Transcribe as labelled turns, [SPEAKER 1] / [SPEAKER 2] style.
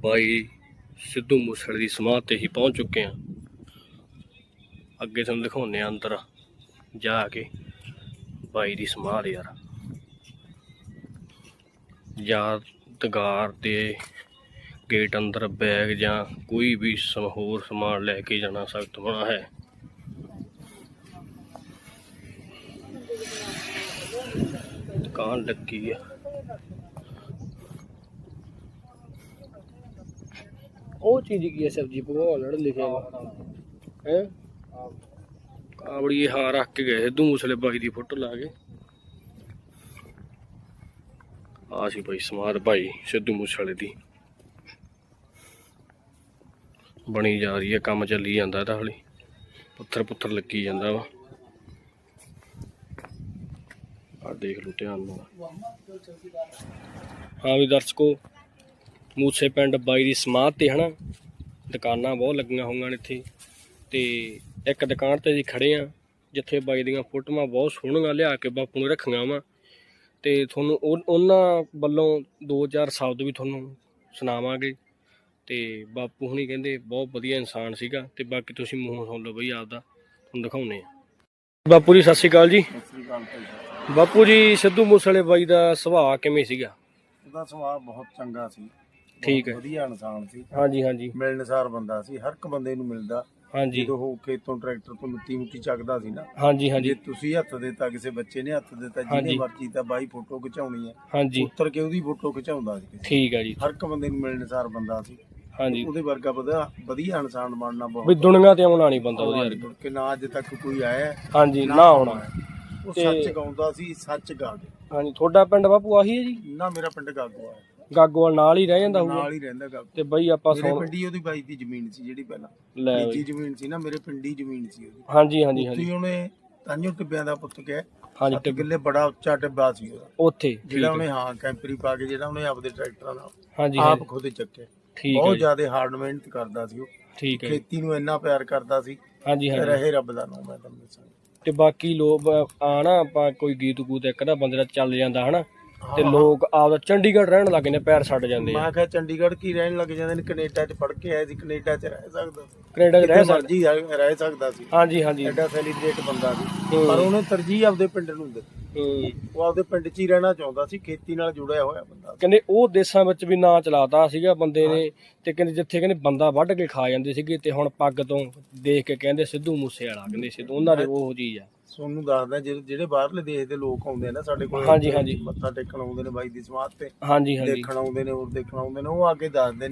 [SPEAKER 1] ਬਾਈ ਸਿੱਧੂ ਮੂਸੇਵਾਲੇ ਦੀ ਸਮਾਧ ਤੇ ਹੀ ਪਹੁੰਚ ਚੁੱਕੇ ਹਾਂ। ਅੱਗੇ ਤੁਹਾਨੂੰ ਦਿਖਾਉਂਦੇ ਆ ਅੰਦਰ ਜਾ ਕੇ। ਬਾਈ ਦੀ ਸਮਾਧ ਯਾਰ। ਯਾਦਗਾਰ ਦੇ ਗੇਟ ਅੰਦਰ ਬੈਗ ਜਾਂ ਕੋਈ ਵੀ ਸਮ, ਹੋਰ ਸਮਾਨ ਲੈ ਕੇ ਜਾਣਾ ਸਖਤ ਮਨਾ ਹੈ। ਦੁਕਾਨ ਲੱਗੀ ਆ। ਉਹ ਚੀਜ਼ ਕੀ ਹੈ ਸਬਜੀ? ਭਗਵਾਨ ਨਾਲ ਲਿਖਿਆ ਵਾ। ਹੈ? ਕਾਵੜੀ ਹਾਂ ਰੱਖ ਕੇ ਗਏ ਸਿੱਧੂ ਮੂਸੇਵਾਲੇ ਬਾਈ ਦੀ ਫੋਟੋ ਆ ਸੀ ਭਾਈ ਸਮਾਦ ਭਾਈ ਸਿੱਧੂ ਮੂਸੇਵਾਲੇ ਦੀ। ਬਣੀ ਜਾ ਰਹੀ ਹੈ, ਕੰਮ ਚੱਲੀ ਜਾਂਦਾ ਇਹਦਾ ਹੌਲੀ। ਪੱਥਰ ਪੁੱਥਰ ਲੱਗੀ ਜਾਂਦਾ ਵਾ। ਆ ਦੇਖ ਲਓ ਧਿਆਨ ਨਾਲ। ਹਾਂ ਵੀ ਦਰਸ਼ਕੋ ਮੂਸੇ ਪਿੰਡ ਬਾਈ ਦੀ ਸਮਾਧ ਤੇ ਹਨਾ, ਦੁਕਾਨਾਂ ਬਹੁਤ ਲੱਗੀਆਂ ਹੋਈਆਂ ਨੇ ਇੱਥੇ। ਤੇ ਇੱਕ ਦੁਕਾਨ ਤੇ ਜੀ ਖੜੇ ਆ ਜਿੱਥੇ ਬਾਈ ਦੀਆਂ ਫੋਟੋਆਂ ਬਹੁਤ ਸੋਹਣੀਆਂ ਲਿਆ ਕੇ ਬਾਪੂ ਨੇ ਰੱਖੀਆਂ ਵਾ। ਤੇ ਤੁਹਾਨੂੰ ਉਹ- ਉਹਨਾਂ ਵੱਲੋਂ ਦੋ ਚਾਰ ਸ਼ਬਦ ਵੀ ਤੁਹਾਨੂੰ ਸੁਣਾਵਾਂਗੇ। ਤੇ ਬਾਪੂ ਹੁਣੀ ਕਹਿੰਦੇ ਬਹੁਤ ਵਧੀਆ ਇਨਸਾਨ ਸੀਗਾ, ਤੇ ਬਾਕੀ ਤੁਸੀਂ ਮੂੰਹ ਸੁਣ ਲਓ ਬਈ ਆਪਦਾ, ਤੁਹਾਨੂੰ ਦਿਖਾਉਨੇ ਆ ਬਾਪੂ ਜੀ, ਸਤਿ ਸ਼੍ਰੀ ਅਕਾਲ ਜੀ।
[SPEAKER 2] ਸਤਿ ਸ੍ਰੀ ਅਕਾਲ
[SPEAKER 1] ਬਾਪੂ ਜੀ, ਸਿੱਧੂ ਮੂਸੇਵਾਲੇ ਬਾਈ ਦਾ ਸੁਭਾਅ ਕਿਵੇਂ ਸੀਗਾ?
[SPEAKER 2] ਉਹਦਾ ਸੁਭਾਅ ਬਹੁਤ ਚੰਗਾ ਸੀ।
[SPEAKER 1] ਠੀਕ ਹੈ।
[SPEAKER 2] ਵਧੀਆ ਇਨਸਾਨ ਸੀ।
[SPEAKER 1] ਹਾਂਜੀ ਹਾਂਜੀ।
[SPEAKER 2] ਮਿਲਣਸਾਰ ਬੰਦਾ ਸੀ। ਹਰ ਇੱਕ ਬੰਦੇ ਨੂੰ ਮਿਲਦਾ।
[SPEAKER 1] ਹਾਂਜੀ।
[SPEAKER 2] ਜਦੋਂ ਉਹ ਖੇਤੋਂ ਟਰੈਕਟਰ ਤੋਂ ਮਿੱਟੀ ਮੁੱਟੀ ਚੱਕਦਾ ਸੀ ਨਾ
[SPEAKER 1] ਹਾਂਜੀ
[SPEAKER 2] ਜੇ
[SPEAKER 1] ਹਾਂਜੀ
[SPEAKER 2] ਤੁਸੀਂ ਹੱਥ ਦਿੱਤਾ ਕਿਸੇ ਬੱਚੇ ਨੇ ਹੱਥ ਦਿੱਤਾ ਜਿਹਨੇ। ਮਰਜ਼ੀ ਤਾਂ ਬਾਈ ਫੋਟੋ ਖਿਚਾਉਣੀ ਹੈ।
[SPEAKER 1] ਹਾਂਜੀ।
[SPEAKER 2] ਉੱਤਰ ਕੇ ਉਹਦੀ ਫੋਟੋ ਖਿਚਾਉਂਦਾ ਸੀ।
[SPEAKER 1] ਠੀਕ ਹੈ ਜੀ।
[SPEAKER 2] ਹਰ ਇੱਕ ਬੰਦੇ ਨੂੰ ਮਿਲਣਸਾਰ ਬੰਦਾ ਸੀ।
[SPEAKER 1] ਹਾਂਜੀ।
[SPEAKER 2] ਉਹਦੇ ਵਰਗਾ ਵਧੀਆ ਵਧੀਆ ਇਨਸਾਨ ਬਣਨਾ
[SPEAKER 1] ਵੀ
[SPEAKER 2] ਬਹੁਤ
[SPEAKER 1] ਦੁਨੀਆ ਤੇ ਆਉਣਾ ਨਹੀਂ ਬੰਦਾ ਉਹਦੇ ਵਰਗਾ।
[SPEAKER 2] ਕਿ ਨਾ ਅੱਜ ਤੱਕ ਕੋਈ ਆਇਆ
[SPEAKER 1] ਹਾਂਜੀ ਨਾ ਆਉਣਾ।
[SPEAKER 2] ਉਹ ਸੱਚ ਗਾਉਂਦਾ ਸੀ ਸੱਚ ਗਾਉਂਦੇ
[SPEAKER 1] ਹਾਂਜੀ ਤੁਹਾਡਾ ਪਿੰਡ ਬਾਪੂ ਆਹੀ ਹੈ ਜੀ?
[SPEAKER 2] ਨਾ ਮੇਰਾ ਪਿੰਡ ਗਾਗੋ ਆ
[SPEAKER 1] ਗਾਗੋਵਾਲ ਨਾਲ ਹੀ ਰਹਿ ਜਾਂਦਾ ਹੋਊਗਾ।
[SPEAKER 2] ਨਾਲ ਹੀ ਰਹਿੰਦਾ ਗਾਗੋ।
[SPEAKER 1] ਤੇ ਬਈ ਆਪਾਂ
[SPEAKER 2] ਮੇਰੇ
[SPEAKER 1] ਸੁਣ
[SPEAKER 2] ਪਿੰਡੀ ਉਹਦੀ ਬਾਈ ਦੀ ਜ਼ਮੀਨ ਸੀ ਜਿਹੜੀ ਪਹਿਲਾਂ।
[SPEAKER 1] ਲੈ ਬਈ।
[SPEAKER 2] ਜ਼ਮੀਨ ਸੀ ਨਾ ਮੇਰੇ ਪਿੰਡੀ ਜ਼ਮੀਨ ਸੀ ਉਹਦੀ।
[SPEAKER 1] ਹਾਂਜੀ ਹਾਂਜੀ ਹਾਂਜੀ।
[SPEAKER 2] ਉੱਥੇ ਉਹਨੇ ਤਾਂਿਓ ਟਿੱਬਿਆਂ ਦਾ ਪੁੱਤ ਕਿਹਾ।
[SPEAKER 1] ਹਾਂਜੀ
[SPEAKER 2] ਸੱਤ ਕਿੱਲੇ ਬੜਾ ਉੱਚਾ ਟਿੱਬਾ ਸੀ ਉਹਦਾ।
[SPEAKER 1] ਉੱਥੇ ਠੀਕ
[SPEAKER 2] ਜਿਹੜਾ
[SPEAKER 1] ਹੈ।
[SPEAKER 2] ਉਹਨੇ ਹਾਂ ਕੈਂਪਰੀ ਪਾ ਕੇ ਜਿਹੜਾ ਉਹਨੇ ਆਪਦੇ ਟਰੈਕਟਰਾਂ ਨਾਲ
[SPEAKER 1] ਹਾਂਜੀ
[SPEAKER 2] ਆਪ
[SPEAKER 1] ਹਾਂਜੀ।
[SPEAKER 2] ਖੁਦ ਚੱਕੇ
[SPEAKER 1] ਠੀਕ ਹੈ
[SPEAKER 2] ਬਹੁਤ
[SPEAKER 1] ਜੀ,
[SPEAKER 2] ਜ਼ਿਆਦਾ ਹਾਰਡ ਮਿਹਨਤ ਕਰਦਾ ਸੀ ਉਹ।
[SPEAKER 1] ਠੀਕ ਹੈ ਜੀ।
[SPEAKER 2] ਖੇਤੀ ਨੂੰ ਇੰਨਾ ਪਿਆਰ ਕਰਦਾ ਸੀ
[SPEAKER 1] ਹਾਂਜੀ ਹਾਂਜੀ।
[SPEAKER 2] ਰਹੇ ਰੱਬ ਦਾ ਨਾਮ ਮੈਂ ਤੁਹਾਨੂੰ ਦੱਸਾਂ।
[SPEAKER 1] ਤੇ ਬਾਕੀ ਲੋਕ ਆ ਨਾ ਆਪਾਂ ਕੋਈ ਗੀਤ ਗੂਤ ਇੱਕ ਨਾ ਬੰਦੇ ਦਾ ਚੱਲ ਜਾਂਦਾ ਹਨਾ? ਤੇ ਲੋਕ ਆਪਦਾ ਚੰਡੀਗੜ੍ਹ ਰਹਿਣ ਲੱਗ ਜਾਂਦੇ ਪੈਰ ਛੱਡ ਜਾਂਦੇ ਆ।
[SPEAKER 2] ਮੈਂ ਕਿਹਾ ਚੰਡੀਗੜ੍ਹ ਕੀ ਰਹਿਣ ਲੱਗ ਜਾਂਦੇ ਨੇ ਕੈਨੇਡਾ 'ਚ ਪੜ ਕੇ ਆਏ ਸੀ ਕੈਨੇਡਾ 'ਚ ਰਹਿ ਸਕਦਾ ਸੀ।
[SPEAKER 1] ਕੈਨੇਡਾ 'ਚ ਰਹਿ ਸਕਦੇ।
[SPEAKER 2] ਮਰਜ਼ੀ ਰਹਿ ਸਕਦਾ ਸੀ।
[SPEAKER 1] ਹਾਂਜੀ ਹਾਂਜੀ।
[SPEAKER 2] ਐਡਾ ਸੈਲੀਬ੍ਰੇਟ ਬੰਦਾ ਸੀ। ਪਰ ਉਹਨੇ ਤਰਜੀਹ ਆਪਦੇ ਪਿੰਡ ਨੂੰ ਦਿੱਤੀ।
[SPEAKER 1] ਹੂੰ।
[SPEAKER 2] ਉਹ ਆਪਦੇ ਪਿੰਡ 'ਚ ਹੀ ਰਹਿਣਾ ਚਾਹੁੰਦਾ ਸੀ ਖੇਤੀ ਨਾਲ ਜੁੜਿਆ ਹੋਇਆ ਬੰਦਾ।
[SPEAKER 1] ਕਹਿੰਦੇ ਉਹ ਦੇਸ਼ਾਂ ਵਿੱਚ ਵੀ ਨਾਂ ਚਲਾਤਾ ਸੀਗਾ ਬੰਦੇ ਨੇ ਤੇ ਕਹਿੰਦੇ ਜਿੱਥੇ ਕਹਿੰਦੇ ਬੰਦਾ ਵੱਢ ਕੇ ਖਾ ਜਾਂਦੇ ਸੀਗੇ ਤੇ ਹੁਣ ਪੱਗ ਤੋਂ ਦੇਖ ਕੇ ਕਹਿੰਦੇ ਸਿੱਧੂ ਮੂਸੇ ਵਾਲਾ ਕਹਿੰਦੇ ਸਿੱਧੂ ਉਹਨਾਂ ਦੇ ਉਹ ਚੀਜ਼ ਆ।
[SPEAKER 2] ਸੋਨੂੰ ਦੱਸਦਾ ਜਿਹੜੇ ਜਿਹੜੇ ਬਾਹਰਲੇ ਦੇਸ਼ ਦੇ ਲੋਕ ਆਉਂਦੇ ਆ ਨਾ ਸਾਡੇ ਕੋਲ
[SPEAKER 1] ਹਾਂਜੀ, ਹਾਂਜੀ।
[SPEAKER 2] ਮੱਥਾ ਟੇਕਣ ਆਉਂਦੇ ਨੇ ਬਾਈ ਦੀ ਸਮਾਧ ਤੇ।
[SPEAKER 1] ਹਾਂਜੀ ਹਾਂਜੀ।
[SPEAKER 2] ਦੇਖਣ ਆਉਂਦੇ ਨੇ ਹੋਰ ਦੇਖਣ ਆਉਂਦੇ ਨੇ ਉਹ ਆ ਕੇ ਦੱਸਦੇ ਨੇ।